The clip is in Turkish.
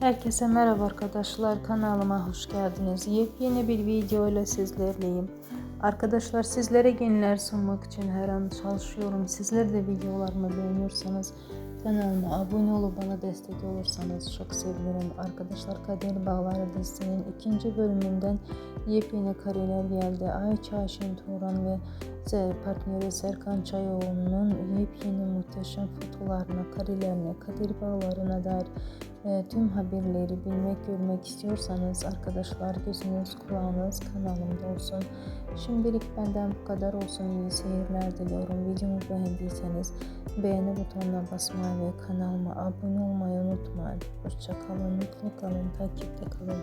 Herkese merhaba arkadaşlar kanalıma hoş geldiniz. Yepyeni bir video ile sizlerleyim. Arkadaşlar sizlere yeniler sunmak için her an çalışıyorum. Sizler de videolarımı beğeniyorsanız kanalıma abone olup bana destek olursanız çok sevinirim. Arkadaşlar Kader Bağları dizisinin ikinci bölümünden yepyeni kareler geldi. Ayça Ayşen Turan ve partneri Serkan Çayoğlu'nun yepyeni muhteşem fotolarına, karelerine, Kader Bağları'na dair e, tüm haberleri bilmek, görmek istiyorsanız arkadaşlar gözünüz kulağınız kanalımda olsun. Şimdilik benden bu kadar olsun. İyi seyirler diliyorum. Videomu beğendiyseniz beğeni butonuna basmayı ve kanalıma abone olmayı unutmayın. Hoşçakalın, mutlu kalın, takipte kalın.